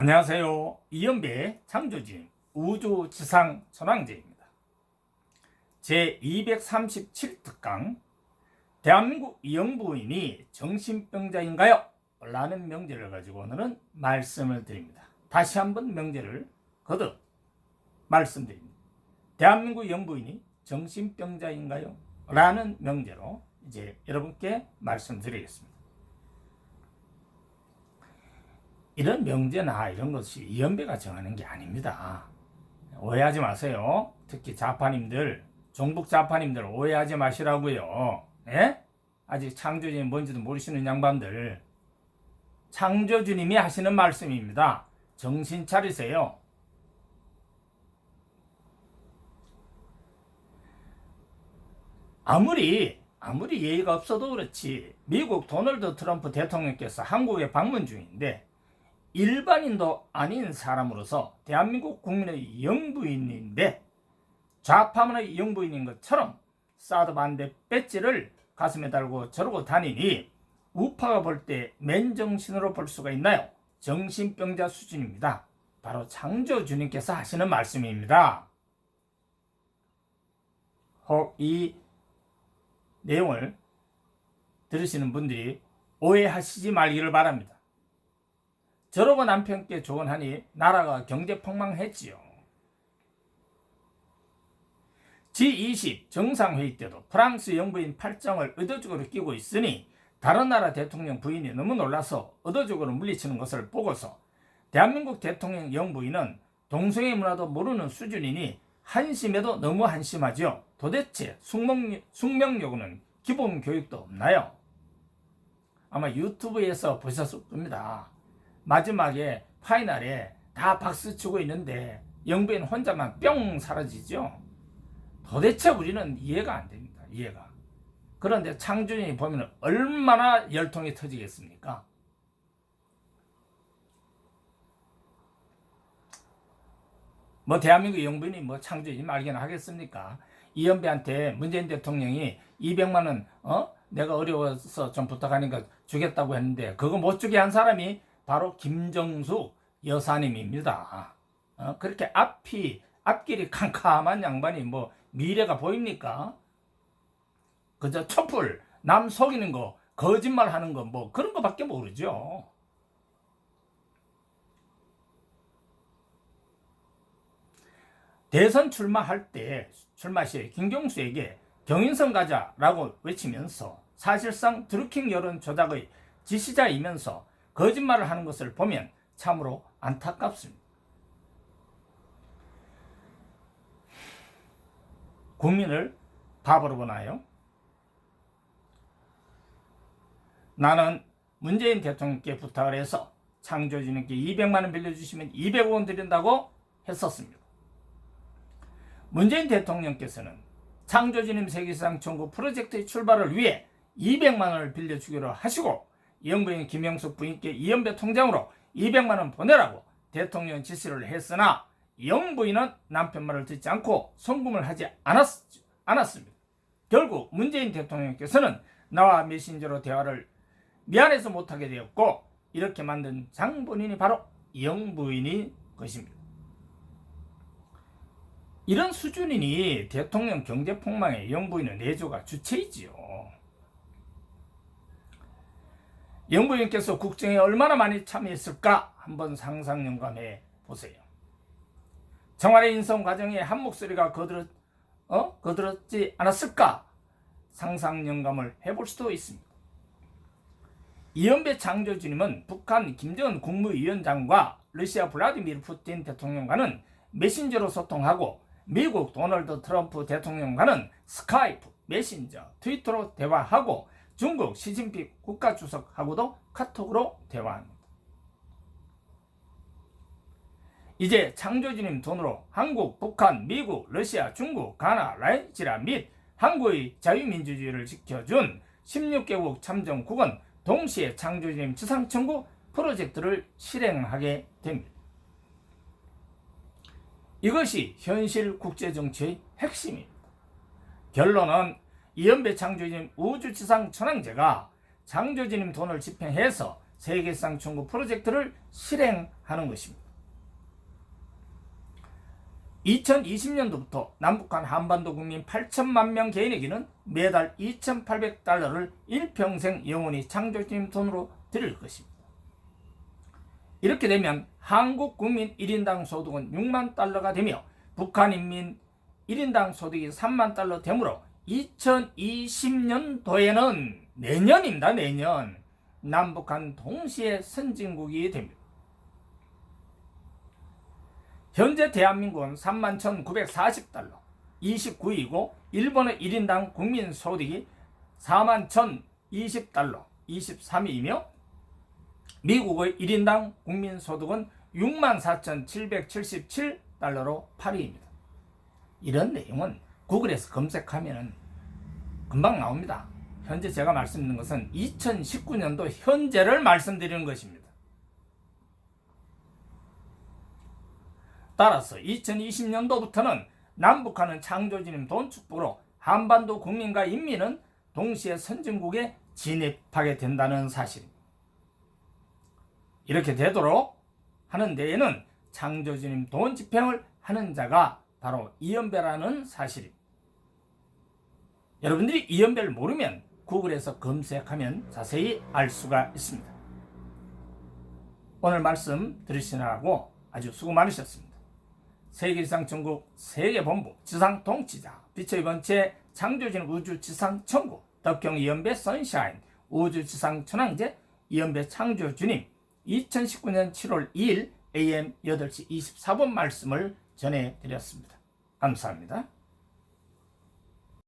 안녕하세요. 이연배 창조진 우주지상 천왕제입니다. 제237특강 대한민국 영부인이 정신병자인가요? 라는 명제를 가지고 오늘은 말씀을 드립니다. 다시 한번 명제를 거듭 말씀드립니다. 대한민국 영부인이 정신병자인가요? 라는 명제로 이제 여러분께 말씀드리겠습니다. 이런 명제나 이런 것이 이연배가 정하는 게 아닙니다. 오해하지 마세요. 특히 자파님들, 종북 자파님들 오해하지 마시라고요. 예? 아직 창조주님 뭔지도 모르시는 양반들. 창조주님이 하시는 말씀입니다. 정신 차리세요. 아무리 아무리 예의가 없어도 그렇지 미국 도널드 트럼프 대통령께서 한국에 방문 중인데 일반인도 아닌 사람으로서 대한민국 국민의 영부인인데 좌파문의 영부인인 것처럼 사드 반대 배지를 가슴에 달고 저러고 다니니 우파가 볼 때 맨정신으로 볼 수가 있나요? 정신병자 수준입니다. 바로 창조 주님께서 하시는 말씀입니다. 혹 이 내용을 들으시는 분들이 오해하시지 말기를 바랍니다. 저러고 남편께 조언하니 나라가 경제 폭망했지요. G20 정상회의 때도 프랑스 영부인 팔짱을 의도적으로 끼고 있으니 다른 나라 대통령 부인이 너무 놀라서 의도적으로 물리치는 것을 보고서 대한민국 대통령 영부인은 동성애 문화도 모르는 수준이니 한심해도 너무 한심하죠. 도대체 숙명, 숙명여고는 기본 교육도 없나요? 아마 유튜브에서 보셨을 겁니다. 마지막에 파이널에 다 박수 치고 있는데 영부인 혼자만 뿅 사라지죠. 도대체 우리는 이해가 안 됩니다. 이해가. 그런데 창준이 보면 얼마나 열통이 터지겠습니까? 뭐 대한민국 영부인이 뭐 창준이 말기나 하겠습니까? 이연배한테 문재인 대통령이 200만 원 어? 내가 어려워서 좀 부탁하니까 주겠다고 했는데 그거 못 주게 한 사람이 바로 김정숙 여사님입니다. 어? 그렇게 앞이 앞길이 캄캄한 양반이 뭐 미래가 보입니까? 그저 촛불 남 속이는 거 거짓말 하는 거 뭐 그런 거밖에 모르죠. 대선 출마할 때 출마 시에 김경수에게 경인선 가자라고 외치면서 사실상 드루킹 여론 조작의 지시자이면서 거짓말을 하는 것을 보면 참으로 안타깝습니다. 국민을 바보로 보나요? 나는 문재인 대통령께 부탁을 해서 창조주님께 200만 원 빌려주시면 200원 드린다고 했었습니다. 문재인 대통령께서는 창조주님 세계상 천국 프로젝트의 출발을 위해 200만 원을 빌려주기로 하시고 영부인 김영숙 부인께 이연배 통장으로 200만 원 보내라고 대통령 지시를 했으나 영부인은 남편 말을 듣지 않고 송금을 하지 않았, 않았습니다. 결국 문재인 대통령께서는 나와 메신저로 대화를 미안해서 못하게 되었고 이렇게 만든 장본인이 바로 영부인이 것입니다. 이런 수준이니 대통령 경제 폭망의 영부인은 내조가 주체이지요. 영부인께서 국정에 얼마나 많이 참여했을까 한번 상상 영감해 보세요. 청와대 인선 과정에 한 목소리가 거들었, 어? 거들었지 않았을까 상상 영감을 해볼 수도 있습니다. 이연배 창조주님은 북한 김정은 국무위원장과 러시아 블라디미르 푸틴 대통령과는 메신저로 소통하고 미국 도널드 트럼프 대통령과는 스카이프, 메신저, 트위터로 대화하고 중국 시진핑 국가주석하고도 카톡으로 대화합니다. 이제 창조주님 돈으로 한국, 북한, 미국, 러시아, 중국, 가나, 라이지라 및 한국의 자유민주주의를 지켜준 16개국 참정국은 동시에 창조주님 지상청구 프로젝트를 실행하게 됩니다. 이것이 현실 국제정치의 핵심입니다. 결론은 이연배 창조주님 우주지상 천왕제가 창조주님 돈을 집행해서 세계상 청구 프로젝트를 실행하는 것입니다. 2020년도부터 남북한 한반도 국민 8천만 명 개인에게는 매달 2,800달러를 일평생 영원히 창조주님 돈으로 드릴 것입니다. 이렇게 되면 한국 국민 1인당 소득은 6만 달러가 되며 북한 인민 1인당 소득이 3만 달러 되므로 2020년도에는 내년입니다. 내년 남북한 동시에 선진국이 됩니다. 현재 대한민국은 31,940달러 29위이고 일본의 1인당 국민 소득이 41,020달러 23위이며 미국의 1인당 국민 소득은 64,777달러로 8위입니다. 이런 내용은 구글에서 검색하면 금방 나옵니다. 현재 제가 말씀드리는 것은 2019년도 현재를 말씀드리는 것입니다. 따라서 2020년도부터는 남북한은 창조주님 돈 축복으로 한반도 국민과 인민은 동시에 선진국에 진입하게 된다는 사실입니다. 이렇게 되도록 하는 데에는 창조주님 돈 집행을 하는 자가 바로 이연배라는 사실입니다. 여러분들이 이연배를 모르면 구글에서 검색하면 자세히 알 수가 있습니다. 오늘 말씀 들으시느라고 아주 수고 많으셨습니다. 세계지상 전국 세계본부 지상 통치자 빛의 번째 창조진 우주 지상 천국 덕경 이연배 선샤인 우주 지상 천왕제 이연배 창조주님 2019년 7월 2일 AM 8시 24분 말씀을 전해드렸습니다. 감사합니다.